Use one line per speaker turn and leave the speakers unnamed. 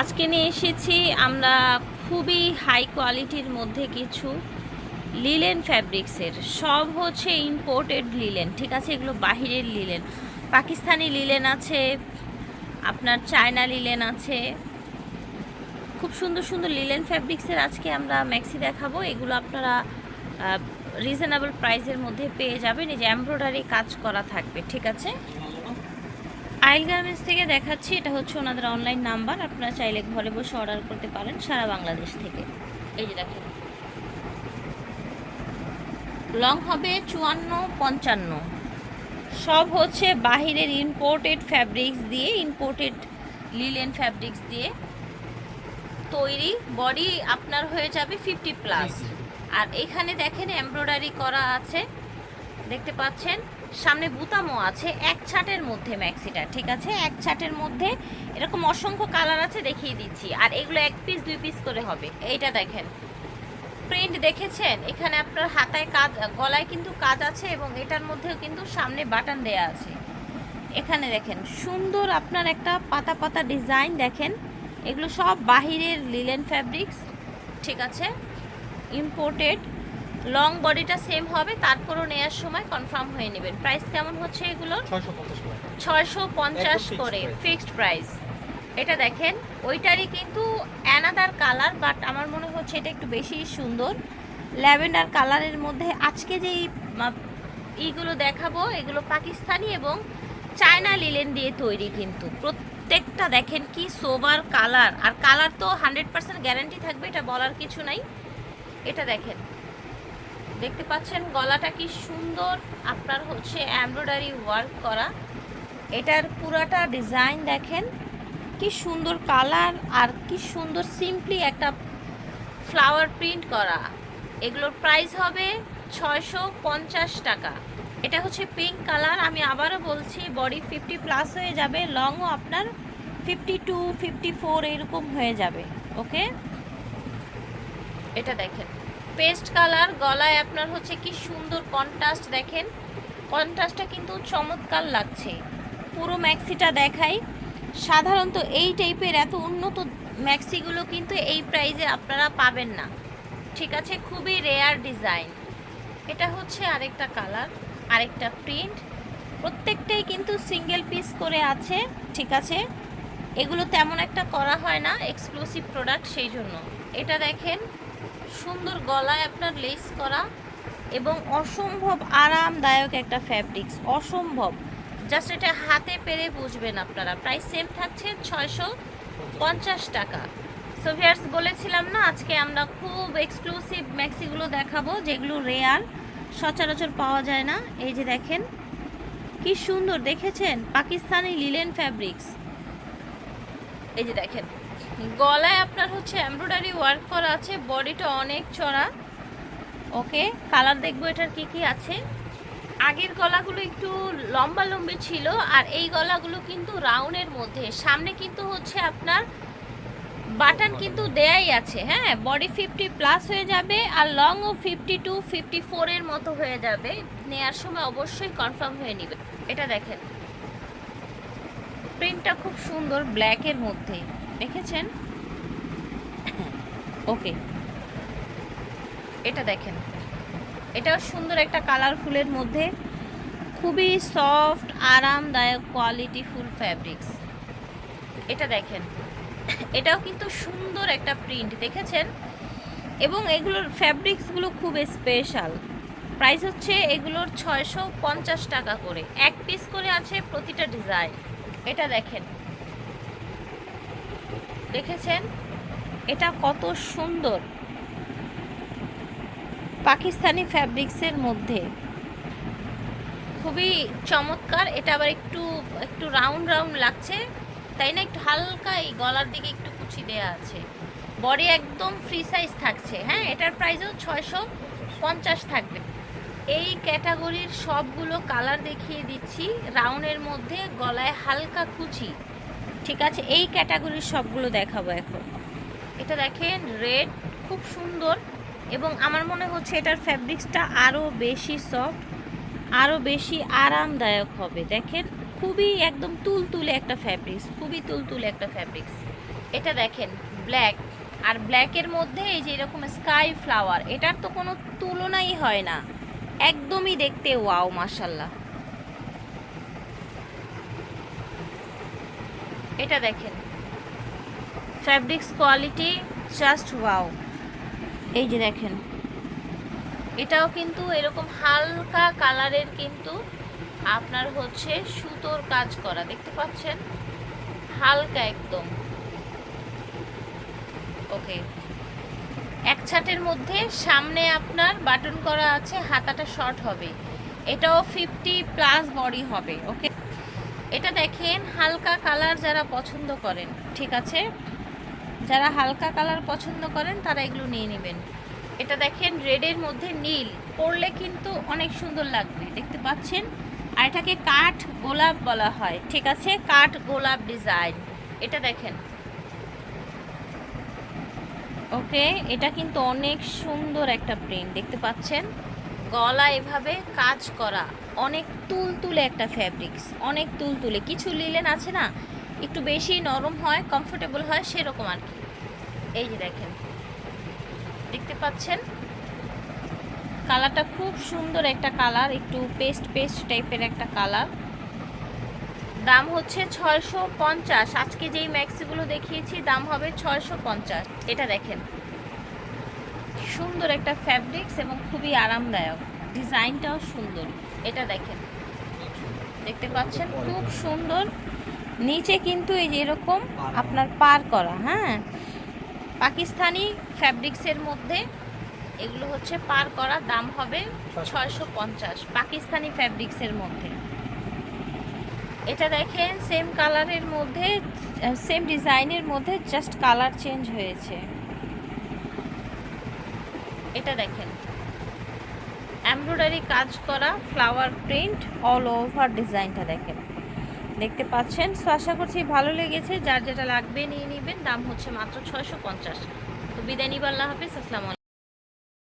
আজকে নিয়ে এসেছি আমরা খুবই হাই কোয়ালিটির মধ্যে কিছু লিলেন ফ্যাব্রিক্সের সব হচ্ছে ইম্পোর্টেড লিলেন ঠিক আছে? এগুলো বাহিরের লিলেন পাকিস্তানি লিলেন আছে, আপনার চায়না লিলেন আছে। খুব সুন্দর সুন্দর লিলেন ফ্যাব্রিক্সের আজকে আমরা ম্যাক্সি দেখাবো। এগুলো আপনারা রিজনেবল প্রাইসের মধ্যে পেয়ে যাবেন। এই যে এমব্রয়ডারি কাজ করা থাকবে, ঠিক আছে? আইল গার্মেন্টস থেকে দেখাচ্ছি এটা হচ্ছে ওনাদের অনলাইন নাম্বার আপনারা চাইলে ঘরে বসে অর্ডার করতে পারেন সারা বাংলাদেশ থেকে। এই যে দেখেন। লং হবে চুয়ান্ন পঞ্চান্ন। সব হচ্ছে বাহিরের ইম্পোর্টেড ফ্যাব্রিক্স দিয়ে ইম্পোর্টেড লিলেন ফ্যাব্রিক্স দিয়ে তৈরি। বডি আপনার হয়ে যাবে ফিফটি প্লাস আর এখানে দেখেন এমব্রয়ডারি করা আছে। দেখতে পাচ্ছেন, সামনে বুতামও আছে, এক ছাটের মধ্যে ম্যাক্সিটা, ঠিক আছে? এক ছাটের মধ্যে এরকম অসংখ্য কালার আছে দেখিয়ে দিচ্ছি, আর এগুলো এক পিস দুই পিস করে হবে। এইটা দেখেন। প্রিন্ট দেখেছেন? এখানে আপনার হাতায় কাজ, গলায় কিন্তু কাজ আছে এবং এটার মধ্যেও কিন্তু সামনে বাটন দেয়া আছে। এখানে দেখেন, সুন্দর আপনার একটা পাতা পাতা ডিজাইন দেখেন। এগুলো সব বাহিরের লিলেন ফ্যাব্রিক্স, ঠিক আছে? ইম্পোর্টেড। লং বডিটা সেম হবে তারপরও নেওয়ার সময় কনফার্ম হয়ে নেবেন। প্রাইস কেমন হচ্ছে এগুলোর?
ছয়শো পঞ্চাশ
করে। ফিক্সড প্রাইস এটা দেখেন ওইটারই কিন্তু অ্যানাদার কালার বাট আমার মনে হচ্ছে এটা একটু বেশি সুন্দর। ল্যাভেন্ডার কালারের মধ্যে আজকে যেই ইগুলো দেখাবো এগুলো পাকিস্তানি এবং চায়না লিলেন দিয়ে তৈরি কিন্তু। প্রত্যেকটা দেখেন কি সোবার কালার আর কালার তো হান্ড্রেড পার্সেন্ট গ্যারান্টি থাকবে এটা বলার কিছু নাই। এটা দেখেন। দেখতে পাচ্ছেন, গলাটা কি সুন্দর। আপনার হচ্ছে এমব্রয়ডারি ওয়ার্ক করা। এটার পুরাটা ডিজাইন দেখেন, কি সুন্দর কালার আর কি সুন্দর সিম্পলি একটা ফ্লাওয়ার প্রিন্ট করা। এগুলোর প্রাইস হবে ছয়শো পঞ্চাশ টাকা। এটা হচ্ছে পিঙ্ক কালার আমি আবারও বলছি বডি ফিফটি প্লাস হয়ে যাবে লংও আপনার ফিফটি টু ফিফটি ফোর এরকম হয়ে যাবে ওকে এটা দেখেন। পেস্ট কালার, গলায় আপনার হচ্ছে কি সুন্দর কন্ট্রাস্ট দেখেন। কন্ট্রাস্টটা কিন্তু চমৎকার লাগছে। পুরো ম্যাক্সিটা দেখাই। সাধারণত এই টাইপের এত উন্নত ম্যাক্সিগুলো কিন্তু এই প্রাইজে আপনারা পাবেন না। ঠিক আছে? খুবই রেয়ার ডিজাইন এটা হচ্ছে আরেকটা কালার, আরেকটা প্রিন্ট প্রত্যেকটাই কিন্তু সিঙ্গেল পিস করে আছে, ঠিক আছে? এগুলো তেমন একটা করা হয় না এক্সক্লুসিভ প্রোডাক্ট সেই জন্য। এটা দেখেন সুন্দর গলায় আপনার লেস করা এবং অসম্ভব আরামদায়ক একটা ফ্যাব্রিক্স অসম্ভব। জাস্ট এটা হাতে পেরে বুঝবেন আপনারা। প্রাইস সেম থাকছে ছয়শো পঞ্চাশ টাকা। সোভিয়ার্স বলেছিলাম না, আজকে আমরা খুব এক্সক্লুসিভ ম্যাক্সিগুলো দেখাবো, যেগুলো রেয়ার সচরাচর পাওয়া যায় না। এই যে দেখেন, কি সুন্দর, দেখেছেন? পাকিস্তানি লিলেন ফ্যাব্রিক্স এই যে দেখেন গলায় আপনার হচ্ছে এমব্রয়ডারি ওয়ার্ক করা আছে বডিটা অনেক চড়া। ওকে কালার দেখব এটার কি কি আছে। আগের গলাগুলো একটু লম্বা লম্বি ছিল আর এই গলাগুলো কিন্তু রাউন্ডের মধ্যে। সামনে কিন্তু হচ্ছে আপনার বাটন কিন্তু দেয়াই আছে হ্যাঁ? বডি ফিফটি প্লাস হয়ে যাবে আর লংও ফিফটি টু ফিফটি ফোরের মতো হয়ে যাবে। নেয়ার সময় অবশ্যই কনফার্ম হয়ে নেবে। এটা দেখেন। প্রিন্টটা খুব সুন্দর ব্ল্যাকের মধ্যে। দেখেছেন? ওকে। এটা দেখেন। এটাও সুন্দর একটা কালারফুলের মধ্যে খুবই সফট, আরামদায়ক কোয়ালিটি ফুল ফ্যাব্রিক্স এটা দেখেন। এটাও কিন্তু সুন্দর একটা প্রিন্ট দেখেছেন? এবং এগুলোর ফ্যাব্রিক্সগুলো খুব স্পেশাল প্রাইস হচ্ছে এগুলোর ছয়শো পঞ্চাশ টাকা করে। এক পিস করে আছে প্রতিটা ডিজাইন এটা দেখেন। দেখেছেন? এটা কত সুন্দর। পাকিস্তানি ফ্যাব্রিক্সের মধ্যে। খুবই চমৎকার। এটা আবার একটু একটু রাউন্ড রাউন্ড লাগছে। তাই না? একটু হালকা এই গলার দিকে একটু কুচি দেওয়া আছে। বডি একদম ফ্রি সাইজ থাকছে। হ্যাঁ এটার প্রাইসও ছয়শো পঞ্চাশ থাকবে। এই ক্যাটাগরির সবগুলো কালার দেখিয়ে দিচ্ছি। রাউন্ডের মধ্যে গলায় হালকা কুচি। ঠিক আছে, এই ক্যাটাগরির সবগুলো দেখাবো এখন। এটা দেখেন রেড খুব সুন্দর এবং আমার মনে হচ্ছে এটার ফ্যাব্রিক্সটা আরও বেশি সফট আরও বেশি আরামদায়ক হবে। দেখেন, খুবই একদম তুলতুলে একটা ফ্যাব্রিক্স খুবই তুলতুলে একটা ফ্যাব্রিক্স এটা দেখেন ব্ল্যাক আর ব্ল্যাকের মধ্যে এই যে এরকম স্কাই ফ্লাওয়ার এটার তো কোনো তুলনাই হয় না। একদমই দেখতে ওয়াও মাশাল্লাহ এটা দেখেন। ফ্যাব্রিক্স কোয়ালিটি জাস্ট ওয়াও এই যে দেখেন। এটাও কিন্তু এরকম হালকা কালারের কিন্তু আপনার হচ্ছে সুতোর কাজ করা। দেখতে পাচ্ছেন? হালকা একদম। ওকে। এক ছাটের মধ্যে সামনে আপনার বাটন করা আছে, হাতাটা শর্ট হবে। এটাও ফিফটি প্লাস বডি হবে, ওকে? এটা দেখেন, হালকা কালার যারা পছন্দ করেন, ঠিক আছে? যারা হালকা কালার পছন্দ করেন, তারা এগুলো নিয়ে নেবেন। এটা দেখেন রেডের মধ্যে নীল, পরলে কিন্তু অনেক সুন্দর লাগবে, দেখতে পাচ্ছেন? আর এটাকে কাঠ গোলাপ বলা হয়, ঠিক আছে? কাঠ গোলাপ ডিজাইন এটা দেখেন। ওকে এটা কিন্তু অনেক সুন্দর একটা প্রিন্ট দেখতে পাচ্ছেন? গলা এভাবে কাজ করা, অনেক তুলতুলে একটা ফ্যাব্রিক্স অনেক তুলতুলে। কিছু লিলেন আছে না, একটু বেশি নরম হয় কমফোর্টেবল হয়, সেরকম আর কি। এই যে দেখেন, দেখতে পাচ্ছেন? কালারটা খুব সুন্দর একটা কালার, একটু পেস্ট পেস্ট টাইপের একটা কালার। দাম হচ্ছে ছয়শো পঞ্চাশ। আজকে যেই ম্যাক্সিগুলো দেখিয়েছি, দাম হবে ছয়শো পঞ্চাশ। এটা দেখেন। সুন্দর একটা ফ্যাব্রিক্স এবং খুবই আরামদায়ক। ডিজাইনটাও সুন্দর। এটা দেখেন। দেখতে পাচ্ছেন? খুব সুন্দর। নিচে কিন্তু এই যে এরকম আপনার পার করা হ্যাঁ? পাকিস্তানি ফ্যাব্রিক্সের মধ্যে এগুলো হচ্ছে পার করা, দাম হবে ছয়শো পঞ্চাশ। পাকিস্তানি ফ্যাব্রিক্সের মধ্যে। এটা দেখেন সেম কালারের মধ্যে সেম ডিজাইনের মধ্যে জাস্ট কালার চেঞ্জ হয়েছে। এটা দেখেন। এমব্রয়ডারি কাজ করা ফ্লাওয়ার প্রিন্ট অল ওভার ডিজাইনটা দেখেন। দেখতে পাচ্ছেন? সো আশা করছি ভালো লেগেছে। যার যেটা লাগবে নিয়ে নেবেন। দাম হচ্ছে মাত্র ছয়শো পঞ্চাশ। তো বিদায় নিবার আল্লাহ হাফিজ। আসসালামু